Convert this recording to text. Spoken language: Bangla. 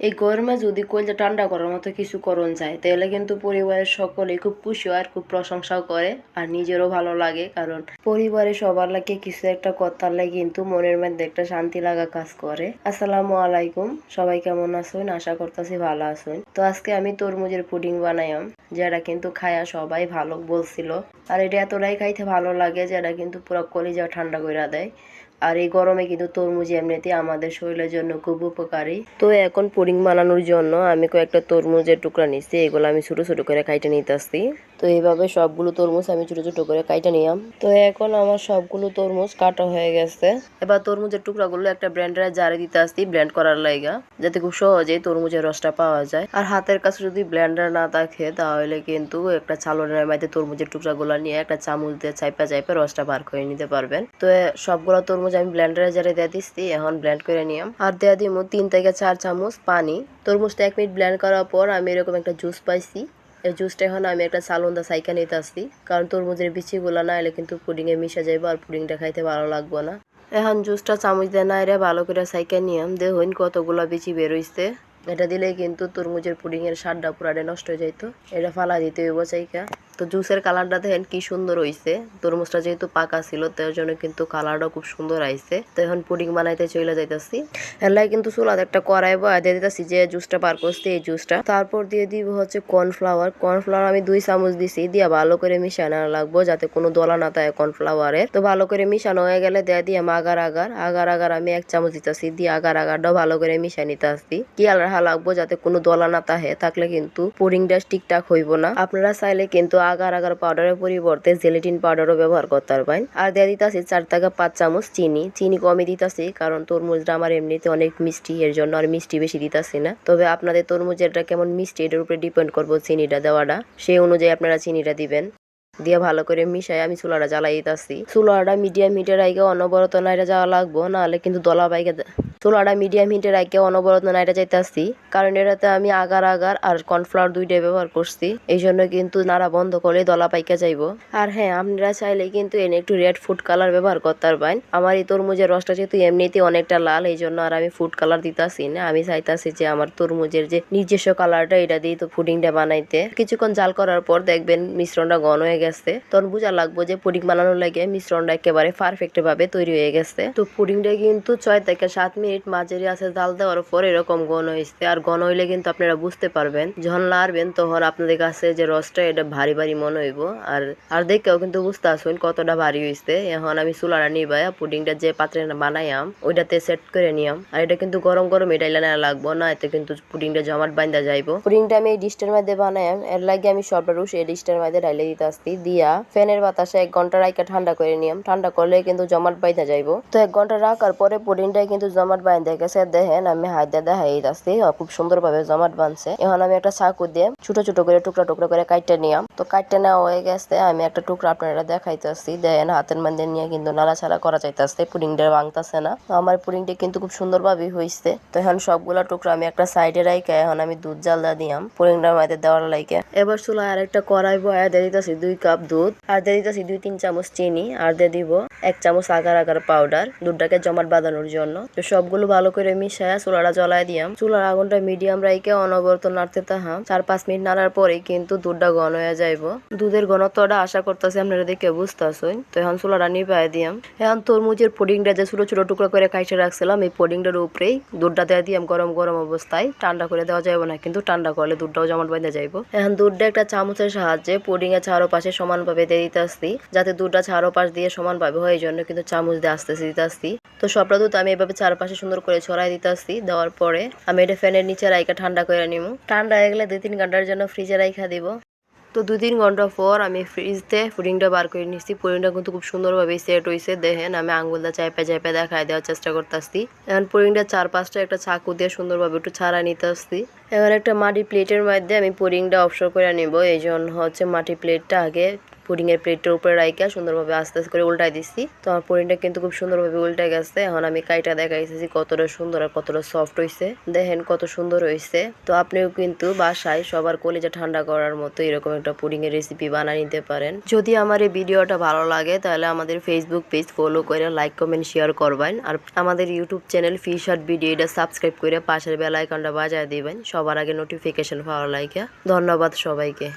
এই গরমে যদি কইলে ঠান্ডা করার মতো কিছু করণ যায়, তাহলে কিন্তু পরিবারের সকলেই খুব খুশি আর খুব প্রশংসাও করে আর নিজেরও ভালো লাগে। কারণ পরিবারে সবার লাগে কিছু একটা কথার লাগে কিন্তু মনের মধ্যে একটা শান্তি লাগা কাজ করে। আসসালামু আলাইকুম, সবাই কেমন আছেন? আশা করতেছি ভালো আছেন। তো আজকে আমি তরমুজের পুডিং বানাইম যেটা কিন্তু খায়া সবাই ভালো বলছিল। আর এটা এতটাই খাইতে ভালো লাগে, যেটা কিন্তু পুরো কলিজা ঠান্ডা করে দেয়। আর এই গরমে কিন্তু তরমুজ এমনিতে আমাদের শরীরের জন্য খুব উপকারী। তো এখন পুডিং বানানোর জন্য আমি কয়েকটা তরমুজের টুকরা নিচ্ছি, এগুলো আমি ছোটো ছোটো করে কাইটে নিতে আসছি। তো এইভাবে সবগুলো তরমুজ আমি ছোট ছোট করে কাইটে নিলাম। তো এখন আমার সবগুলো তরমুজ কাটা হয়ে গেছে। এবার তরমুজের টুকরাগুলো একটা ব্লেন্ডারে জারে দিতে আসছি ব্লেন্ড করার লাইগা, যাতে খুব সহজেই তরমুজের রসটা পাওয়া যায়। আর হাতের কাছে যদি ব্লেন্ডার না থাকে, তাহলে কিন্তু একটা চালনের মধ্যে তরমুজের টুকরাগুলো নিয়ে একটা চামচ দিয়ে চাইপা চাইপা রসটা বার করে নিতে পারবেন। তো সবগুলো তরমুজ আমি ব্লেন্ডারে জারে দিয়ে দিচ্ছি, এখন ব্লেন্ড করে নিলাম। আর দেওয়া দিব তিন থেকে চার চামচ পানি। তরমুজটা এক মিনিট ব্লেন্ড করার পর আমি এরকম একটা জুস পাইছি। জুসটা এখন আমি একটা সালন্দা সাইকা নিতে আসছি। কারণ তরমুজের বিচিগুলো না এলে কিন্তু পুডিংয়ে মিশে যাইবো আর পুডিংটা খাইতে ভালো লাগবো না। এখন জুসটা চামচ দিয়ে না এরে ভালো করে সাইকা নিয়াম। দেখুন কতগুলো বিচি বেরোইছে এটা দিলে কিন্তু তরমুজের পুডিংয়ের স্বাদটা পুরাটা নষ্ট হয়ে যাইতো। এটা ফালা দিতে হইব চাইকা তো জুসের কালারটা দেখেন কি সুন্দর হইছে। তরমুজটা যেহেতু পাকা ছিল তার জন্য কিন্তু কালারটা খুব সুন্দর আইছে। তো এখন পুডিং বানাইতে চলে যাইতাছি। এলাই কিন্তু চুলাতে একটা কড়াই বা দিয়ে দিতেছি যে জুসটা পার করছি এই জুসটা তারপর দিয়ে দিব হচ্ছে কর্নফ্লাওয়ার কর্নফ্লাওয়ার আমি দুই চামচ দিছি, দিয়া ভালো করে মিশানো লাগবো যাতে কোনো দলা না থাকে কর্নফ্লাওয়ারে তো ভালো করে মিশানো হয়ে গেলে দিয়ে দিয়ে আগার আগার। আগার আগার আমি এক চামচ দিতেছি, দিয়ে আগার আগারটাও ভালো করে মিশাই নিতে আসছি কি আর রাখা লাগবো যাতে কোনো দলা না থাকে, থাকলে কিন্তু পুডিংটা ঠিকঠাক হইব না। আপনারা চাইলে কিন্তু আগার আগার পাউডারের পরিবর্তে জেলেটিন পাউডারও ব্যবহার করতে পারবেন। আর দেওয়া দিতেছি চার থেকে পাঁচ চামচ চিনি। চিনি কমে দিতেছি, কারণ তরমুজটা আমার এমনিতে অনেক মিষ্টি, এর জন্য আর মিষ্টি বেশি দিতেছি না। তবে আপনাদের তরমুজেরটা কেমন মিষ্টি, এটার উপরে ডিপেন্ড করব চিনিটা দেওয়াটা। সেই অনুযায়ী আপনারা চিনিটা দিবেন। দিয়ে ভালো করে মিশাই আমি চুলাটা জ্বালাই দিতেছি চুলাটা মিডিয়াম হিটের আগে অনবরত নাইটা যাওয়া লাগবো, নাহলে কিন্তু দলা বাইকে চুলাটা মিডিয়াম হিটের আগে অনবরত নাইটা যাইতেছি কারণ এটাতে আমি আগার আগার আর কর্নফ্লাওয়ার দুইটাই ব্যবহার করছি এই জন্য কিন্তু নাড়া বন্ধ করলে দলা পাইকা যাইবো। আর হ্যাঁ আপনারা চাইলে কিন্তু এনে একটু রেড ফুড কালার ব্যবহার করতে পারবেন আমার এই তরমুজের রসটা যেহেতু এমনিতে অনেকটা লাল এই জন্য আর আমি ফুড কালার দিতাছি না। আমি চাইতাছি যে আমার তরমুজের যে নিজস্ব কালারটা এটা দিয়ে তো পুডিংটা বানাইতে। কিছুক্ষণ জাল করার পর দেখবেন মিশ্রণটা ঘন হয়ে গেছে। তখন বোঝা লাগবো যে পুডিং বানানোর লাগে মিশ্রণটা একেবারে পারফেক্ট ভাবে তৈরি হয়ে গেছে। তো পুডিংটা কিন্তু ছয় থেকে সাত মিনিট মাঝারি আছে, জাল দেওয়ার পর এরকম ঘন হয়েছে। আর ঘন হইলে কিন্তু আপনারা বুঝতে পারবেন, যখন লাড়বেন তখন আপনাদের কাছে যে রসটা, এটা ভারী ভারী মনে হইব। আর আর দেখেও কিন্তু বুঝতে আসবেন কতটা ভারী হয়েছে এখন আমি চুলাটা নিবাই পুডিংটা যে পাত্রে বানাইয়াম, ওইটাতে সেট করে নিয়াম। আর এটা কিন্তু গরম গরম এটাইলে না লাগবো না এতে কিন্তু পুডিংটা জমাট বাইন্দা যাইবো। পুডিংটা আমি এই ডিশটার মধ্যে বানাইয়াম, এর লাগে আমি রুশ এই ডিশটার মধ্যে ঢাইলে দিতে আসছি। দিয়া ফ্যানের বাতাসে এক ঘণ্টা রাইকা ঠান্ডা করে নিয়াম। ঠান্ডা করলে কিন্তু জমাট বাইন্দা যাইবো। তো এক ঘণ্টা রাখার পরে পুডিংটা কিন্তু জমাট বাইন্দা গেছে দেখেন আমি হাত দিয়ে দেখাই আসছি খুব সুন্দর ভাবে জমাট বানছে এখন আমি একটা চাকু দিয়ে ছোট ছোট করে টুকরা টুকরা করে কাটতে নিয়াম। তো কাটতে নেওয়া হয়ে গেছে। আমি একটা টুকরা আপনারা দেখাইতেছি। দেখেন হাতের মধ্যে নিয়ে কিন্তু নাড়াচাড়া করা চাইতেছে পুডিংটা ভাঙতেছে না। তো আমার পুডিংটা কিন্তু খুব সুন্দর ভাবে হয়েছে তো এখন সবগুলা টুকরা আমি একটা সাইডে রাইখে এখন আমি দুধ জাল দিয়ে দিয়াম। পুডিংটার মধ্যে দেওয়ার লাইকে। এবার চুলা আর একটা কড়াই বয়া দিয়ে দিতেছি। দুই কাপ দুধ আর দিয়ে দিতেছি দুই তিন চামচ চিনি আর দিয়ে দিব এক চামচ আগার আগার পাউডার দুধটাকে জমাট বাঁধানোর জন্য। তো সবগুলো ভালো করে মিশায়া চুলাটা জ্বলাই দিয়াম। চুলার আগুনটা মিডিয়াম রাইকে অনবরত নাড়তে তাহাম। চার পাঁচ মিনিট নাড়ার পরে কিন্তু দুধটা ঘন হয়ে যাইব। দুধের ঘনত্বটা আশা করতেছি আপনারা দেখে বুঝতেছেন তো এখন চুলাটা নিভাই দিয়াম। এখন তরমুজের পুডিংটা যে ছোট ছোট টুকরো করে খাইতে রাখছিলাম, এই পুডিংটার উপরেই দুধটা দিয়ে দিয়াম গরম গরম অবস্থায়। ঠান্ডা করে দেওয়া যাবে না, কিন্তু ঠান্ডা করলে দুধটাও জমাট বেঁধে যাইব। এখন দুধটা একটা চামচের সাহায্যে পুডিং এর সমানভাবে দিয়ে দিতে আসছি যাতে দুধটা চারো পাশ দিয়ে সমানভাবে হয় এই জন্য কিন্তু চামচ দিয়ে আস্তে আস্তে দিতে আসছি তো সবটা দুধ আমি এভাবে চারপাশে সুন্দর করে ছড়াই দিতে আসছি দেওয়ার পরে আমি এটা ফ্যানের নিচে রাইখা ঠান্ডা করে নিব ঠান্ডা হয়ে গেলে দুই তিন ঘণ্টার জন্য ফ্রিজে রাইখা দিব। তো দুই তিন ঘণ্টা পর আমি ফ্রিজতে পুডিংটা বার করে নিচ্ছি। পুডিংটা কিন্তু খুব সুন্দরভাবে সেট হয়েছে দেখেন আমি আঙ্গুলটা চাইপে চাইপে দেখায় দেওয়ার চেষ্টা করতে আসছি এখন পুডিংটা চার পাঁচটা একটা চাকু দিয়ে সুন্দরভাবে একটু ছাড়া নিতে আসছি এবার একটা মাটি প্লেটের মধ্যে আমি পুডিংটা অবসর করে নিব। এই জন্য হচ্ছে মাটি প্লেটটা আগে পুডিং এর প্লেটের উপরে রাইকা সুন্দরভাবে আস্তে আস্তে করে উল্টাই দিচ্ছি। তো আমার পুডিংটা কিন্তু খুব সুন্দরভাবে উল্টে গেছে। এখন আমি কাইটা দেখাইতেছি কতটা সুন্দর আর কতটা সফট হয়েছে দেখেন কত সুন্দর হয়েছে তো আপনিও কিন্তু বাসায় সবার কলেজে ঠান্ডা করার মতো এরকম একটা পুডিং এর রেসিপি বানিয়ে নিতে পারেন। যদি আমার এই ভিডিওটা ভালো লাগে, তাহলে আমাদের ফেসবুক পেজ ফলো করে লাইক কমেন্ট শেয়ার করবেন। আর আমাদের YouTube channel fish heart video এটা সাবস্ক্রাইব করে পাশের বেল আইকনটা বাজায় দিবেন। সবার আগে নোটিফিকেশন পাওয়ার লাইকে ধন্যবাদ সবাইকে।